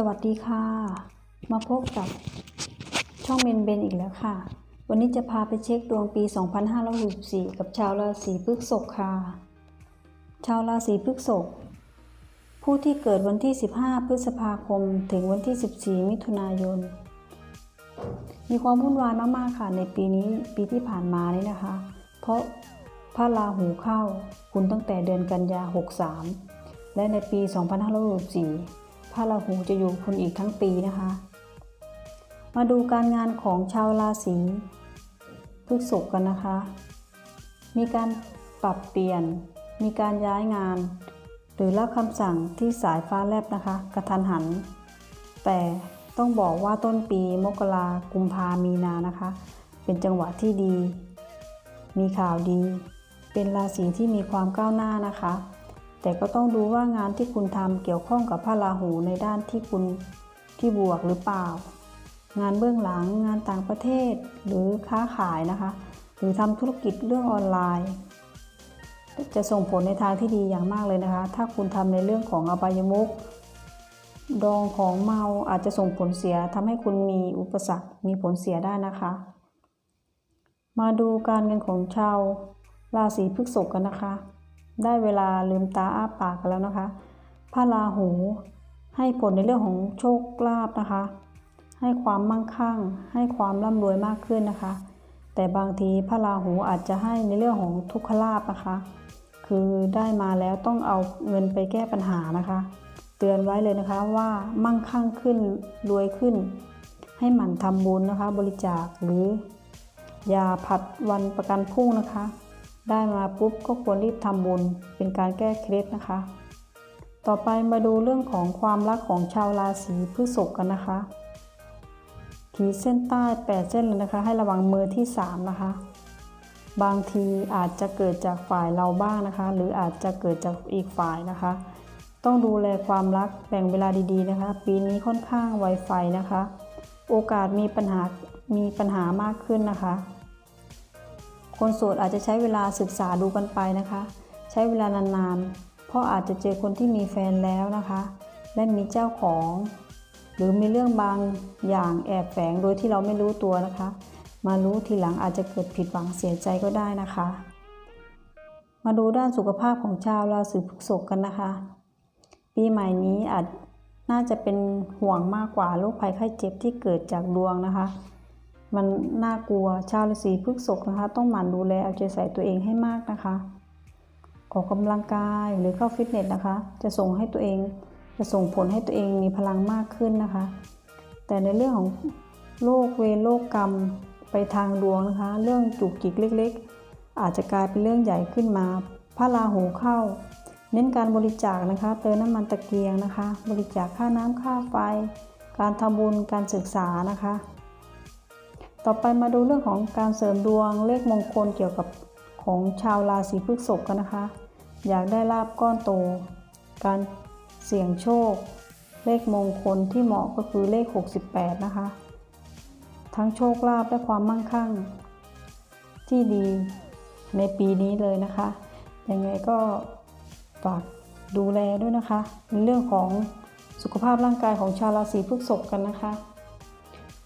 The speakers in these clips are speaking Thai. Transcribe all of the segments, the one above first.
สวัสดีค่ะ มาพบกับช่องเมนเบนอีกแล้วค่ะ วันนี้จะพาไปเช็คดวงปี 2564 กับชาวราศีพฤษภค่ะ ชาวราศีพฤษภผู้ที่เกิดวันที่ 15 พฤษภาคม ถึงวันที่ 14 มิถุนายน มีความวุ่นวายมากๆค่ะในปีนี้ปีที่ผ่านมานี้นะคะ เพราะพระราหูเข้าคุณตั้งแต่เดือนกันยา 63 และในปี 2564 ระราหูจะอยู่คุณอีกทั้งปีนะคะ มาดูการงานของชาวราศีพฤษภกันนะคะ มีการปรับเปลี่ยน มีการย้ายงาน หรือรับคำสั่งที่สายฟ้าแลบนะคะ กระทันหัน แต่ต้องบอกว่าต้นปีมกรากุมภามีนานะคะ เป็นจังหวะที่ดี มีข่าวดี เป็นราศีที่มีความก้าวหน้านะคะ แต่ก็ต้องดูว่างานที่คุณทำเกี่ยวข้องกับพระราหูในด้านที่คุณที่บวกหรือเปล่า งานเบื้องหลังงานต่างประเทศหรือค้าขายนะคะ หรือทำธุรกิจเรื่องออนไลน์ จะส่งผลในทางที่ดีอย่างมากเลยนะคะ ถ้าคุณทำในเรื่องของอบายมุกดองของเมาอาจจะส่งผลเสียทำให้คุณมีอุปสรรคมีผลเสียได้นะคะ มาดูการเงินของชาวราศีพฤษภกันนะคะ ได้เวลาลืมตาอ้าปากกันแล้วนะคะ พระราหูให้ผลในเรื่องของโชคลาภนะคะ ให้ความมั่งคั่ง ให้ความร่ำรวยมากขึ้นนะคะ แต่บางทีพระราหูอาจจะให้ในเรื่องของทุกขลาภนะคะ คือได้มาแล้วต้องเอาเงินไปแก้ปัญหานะคะ เตือนไว้เลยนะคะว่ามั่งคั่งขึ้นรวยขึ้น ให้หมั่นทำบุญนะคะ บริจาคหรืออย่าผัดวันประกันพรุ่งนะคะ ได้มาปุ๊บก็ควรรีบทำบุญเป็นการแก้เคล็ดนะคะ ต่อไปมาดูเรื่องของความรักของชาวราศีพฤษภกันนะคะ ขีดเส้นใต้ 8 เส้นเลยนะคะ ให้ระวังมือที่ 3 นะคะ บางทีอาจจะเกิดจากฝ่ายเราบ้างนะคะ หรืออาจจะเกิดจากอีกฝ่ายนะคะ ต้องดูแลความรักแบ่งเวลาดีๆนะคะ ปีนี้ค่อนข้างไวไฟนะคะ โอกาสมีปัญหามีปัญหามากขึ้นนะคะ คนโสดอาจจะใช้เวลาศึกษาดูกันไปนะคะ ใช้เวลานานๆ เพราะอาจจะเจอคนที่มีแฟนแล้วนะคะ และมีเจ้าของ หรือมีเรื่องบางอย่างแอบแฝงโดยที่เราไม่รู้ตัวนะคะ มารู้ทีหลังอาจจะเกิดผิดหวังเสียใจก็ได้นะคะ มาดูด้านสุขภาพของชาวราศีพฤษภกันนะคะ ปีใหม่นี้อาจน่าจะเป็นห่วงมากกว่าโรคภัยไข้เจ็บที่เกิดจากดวงนะคะ มันน่ากลัวชาวราศีพฤษภนะคะ ต้องหมั่นดูแลเอาใจใส่ตัวเองให้มากนะคะ ออกกำลังกายหรือเข้าฟิตเนสนะคะ จะส่งให้ตัวเองจะส่งผลให้ตัวเองมีพลังมากขึ้นนะคะ แต่ในเรื่องของโรคเวรโรคกรรมไปทางดวงนะคะ เรื่องจุกจิกเล็ก ๆ อาจจะกลายเป็นเรื่องใหญ่ขึ้นมาพระราหูเข้า เน้นการบริจาคนะคะ เติมน้ำมันตะเกียงนะคะ บริจาคค่าน้ำค่าไฟ การทำบุญการศึกษานะคะ ต่อไปมาดูเรื่องของการเสริมดวงเลขมงคลเกี่ยวกับของชาวราศีพฤษภกันนะคะ อยากได้ลาบก้อนโต การเสี่ยงโชค เลขมงคลที่เหมาะก็คือเลข 68 นะคะ ทั้งโชคลาภและความมั่งคั่ง ที่ดีในปีนี้เลยนะคะ ยังไงก็ฝากดูแลด้วยนะคะ ในเรื่องของสุขภาพร่างกายของชาวราศีพฤษภกันนะคะ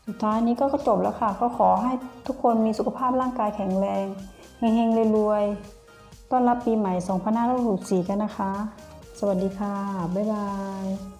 สุดท้ายนี้ก็จบแล้วค่ะ ก็ขอให้ทุกคนมีสุขภาพร่างกายแข็งแรงเฮงๆรวยๆต้อนรับปีใหม่ 2564 กันนะคะ สวัสดีค่ะ บ๊ายบาย